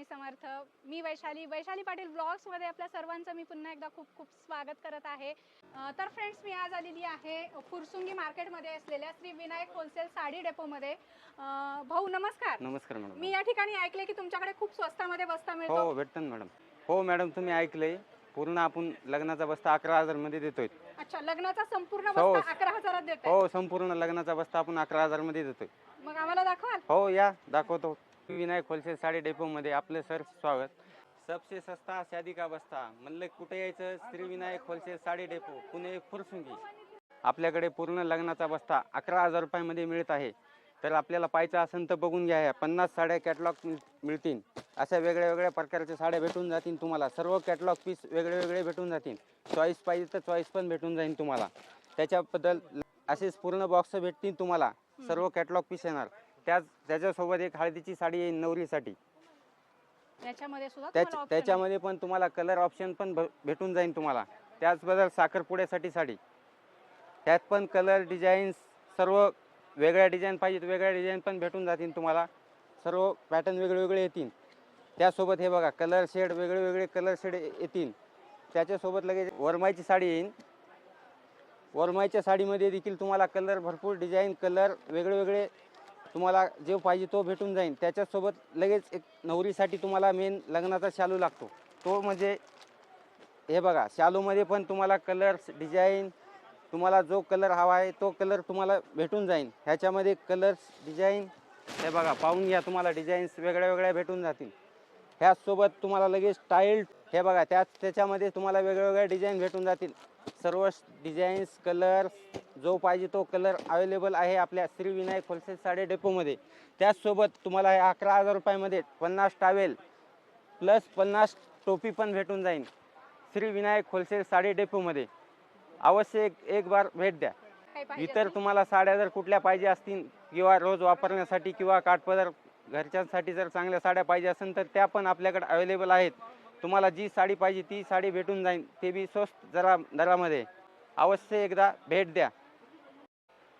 वैशाली वैशाली पाटील ब्लॉग्समध्ये आपल्या सर्वांचं मी पुन्हा एकदा खूप खूप स्वागत करत आहे. तर फ्रेंड्स मी आज आलेली आहे फुरसुंगी मार्केटमध्ये असलेल्या श्री विनायक होलसेल साडी डेपोमध्ये भाऊ नमस्कार. नमस्कार मॅडम. मी या ठिकाणी ऐकले की तुमच्याकडे खूप स्वस्तामध्ये बस्ता मिळतो. हो भेटतं ना मॅडम. हो मॅडम तुम्ही ऐकलंय. पूर्ण आपण लग्नाचा बस्ता अकरा हजारमध्ये देतोय. अच्छा लग्नाचा संपूर्ण हो. बस्ता अकरा हजारात देत हो संपूर्ण लग्नाचा बस्ता आपण अकरा हजारमध्ये देतोय. मग आम्हाला दाखवाल? हो या दाखवतो. विनायक होलसेल साडी डेपो मध्ये आपलं सर स्वागत. सबसे सस्ता शादी का बस्ता? म्हणलं कुठे यायचं? Shri Vinayak wholesale sari depot Pune Fursungi. आपल्याकडे पूर्ण लग्नाचा बस्ता अकरा हजार रुपयामध्ये मिळत आहे. तर आपल्याला पाहायचं असेल तर बघून घ्या ह्या पन्नास साड्या कॅटलॉग मिळतील. अशा वेगळ्या वेगळ्या प्रकारच्या साड्या भेटून जातील तुम्हाला. सर्व कॅटलॉग पीस वेगळे वेगळे भेटून जातील. चॉईस पाहिजे तर चॉईस पण भेटून जाईल तुम्हाला. त्याच्याबद्दल असेच पूर्ण बॉक्स भेटतील तुम्हाला. सर्व कॅटलॉग पीस येणार. त्याच त्याच्यासोबत एक हळदीची साडी येईल नवरीसाठी. याच्यामध्ये सुद्धा त्याच तुम्हाला option आहे. त्याच्यामध्ये पण तुम्हाला कलर ऑप्शन पण भ- भेटून जाईल तुम्हाला. त्याचबद्दल साखरपुड्यासाठी साडी. त्यात पण कलर डिझाईन्स सर्व वेगळ्या डिझाईन पाहिजेत वेगळ्या डिझाईन पण भेटून जातील तुम्हाला. सर्व पॅटर्न वेगळे वेगळे येतील. त्यासोबत हे बघा कलर शेड वेगळे वेगळे कलर शेड येतील. त्याच्यासोबत लगेच वरमाईची साडी येईल वरमाईच्या साडीमध्ये देखील तुम्हाला कलर भरपूर डिझाईन कलर वेगळे वेगळे तुम्हाला जे पाहिजे तो भेटून जाईल त्याच्यासोबत लगेच एक नवरीसाठी तुम्हाला मेन लग्नाचा शालू लागतो. तो म्हणजे हे बघा शालूमध्ये पण तुम्हाला कलर्स डिझाईन तुम्हाला जो कलर हवा आहे तो कलर तुम्हाला भेटून जाईल ह्याच्यामध्ये कलर्स डिझाईन हे बघा पाहून घ्या तुम्हाला डिझाईन्स वेगळ्या वेगळ्या भेटून जातील. ह्याचसोबत तुम्हाला लगेच स्टाईल हे बघा त्याच त्याच्यामध्ये तुम्हाला वेगवेगळ्या डिझाईन भेटून जातील. सर्व डिझाईन्स कलर जो पाहिजे तो कलर अवेलेबल आहे आपल्या श्री विनायक होलसेल साडे डेपोमध्ये त्याचसोबत तुम्हाला हे अकरा हजार रुपयामध्ये पन्नास टावेल प्लस पन्नास टोपी पण भेटून जाईल श्री विनायक होलसेल साडी डेपोमध्ये अवश्य एक एक बार भेट द्या. इतर? तुम्हाला साड्या जर कुठल्या पाहिजे असतील किंवा रोज वापरण्यासाठी किंवा काठपदर घरच्यांसाठी जर चांगल्या साड्या पाहिजे असेल तर त्या पण आपल्याकडे अवेलेबल आहेत. तुम्हाला जी साडी पाहिजे ती साडी भेटून जाईल. ते बी स्वस्त जरा दरामध्ये. अवश्य एकदा भेट द्या.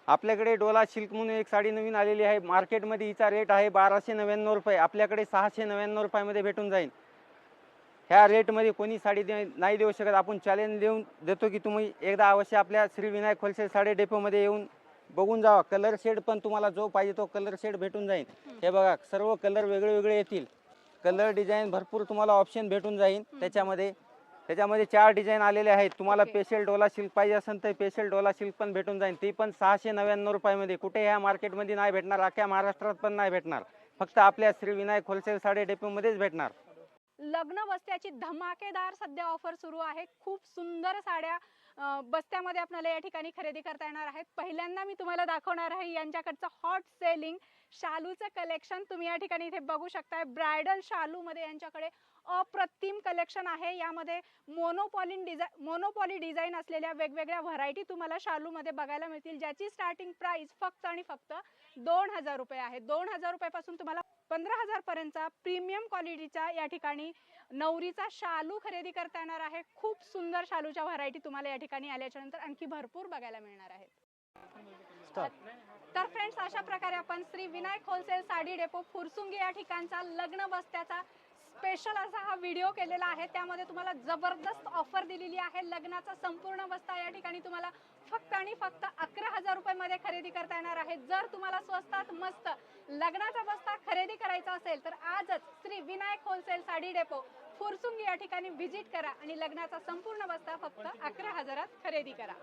आपल्याकडे डोला सिल्क म्हणून एक साडी नवीन आलेली आहे. मार्केटमध्ये हिचा रेट आहे बाराशे नव्याण्णव रुपये. आपल्याकडे सहाशे नव्याण्णव रुपयामध्ये भेटून जाईल. ह्या रेटमध्ये कोणी साडी दे नाही देऊ शकत. आपण चॅलेंज देऊन देतो की तुम्ही एकदा अवश्य आपल्या श्री विनायक होलसेल साडी डेपोमध्ये येऊन बघून जावा. कलर शेड पण तुम्हाला जो पाहिजे तो कलर शेड भेटून जाईल. हे बघा सर्व कलर वेगळे वेगळे येतील. कलर डिझाईन भरपूर तुम्हाला ऑप्शन भेटून जाईल. त्याच्यामध्ये त्याच्यामध्ये चार डिझाईन आलेले आहेत. तुम्हाला Okay. स्पेशल डोला सिल्क पाहिजे असेल तर स्पेशल डोला सिल्क पण भेटून जाईल. ती पण सहाशे नव्याण्णव रुपयामध्ये. कुठे ह्या मार्केटमध्ये नाही भेटणार अख्ख्या महाराष्ट्रात पण नाही भेटणार. फक्त आपल्या श्री विनायक होलसेल साडी डेपोमध्येच भेटणार. लग्न बस्त्याची धमाकेदार सध्या ऑफर सुरू आहे. खूप सुंदर साड्या बस्त्यामध्ये आपल्याला या ठिकाणी खरेदी करता येणार आहेत. पहिल्यांदा मी तुम्हाला दाखवणार आहे यांच्याकडचं हॉट सेलिंग शालूचं कलेक्शन तुम्ही या ठिकाणी इथे बघू शकताय. ब्रायडल शालूमध्ये यांच्याकडे अप्रतिम कलेक्शन आहे. यामध्ये मोनोपॉलिन डिझा मोनोपॉली डिझाईन असलेल्या वेगवेगळ्या व्हरायटी तुम्हाला शालूमध्ये बघायला मिळतील ज्याची स्टार्टिंग प्राईस फक्त आणि फक्त दोन हजार रुपये आहे. दोन हजार रुपयापासून तुम्हाला पंधरा हजार पर्यंतचा प्रीमियम क्वालिटीचा या ठिकाणी नवरीचा शालू खरेदी करता येणार आहे. खूप सुंदर शालूच्या व्हरायटी तुम्हाला या ठिकाणी आल्याच्यानंतर आणखी भरपूर बघायला मिळणार आहेत. तर फ्रेंड्स अशा प्रकारे आपण श्री विनायक होलसेल साडी डेपो फुरसुंगी या ठिकाणचा लग्न बस्त्याचा स्पेशल असा हा व्हिडिओ केलेला आहे. त्यामध्ये तुम्हाला जबरदस्त ऑफर दिलेली आहे. लग्नाचा संपूर्ण बस्ता या ठिकाणी तुम्हाला फक्त आणि फक्त अकरा हजार रुपयामध्ये खरेदी करता येणार आहे. जर तुम्हाला स्वस्तात मस्त लग्नाचा बस्ता खरेदी करायचा असेल तर आजच श्री विनायक होलसेल साडी डेपो फुरसुंग या ठिकाणी व्हिजिट करा आणि लग्नाचा संपूर्ण बस्ता फक्त अकरा हजारात खरेदी करा.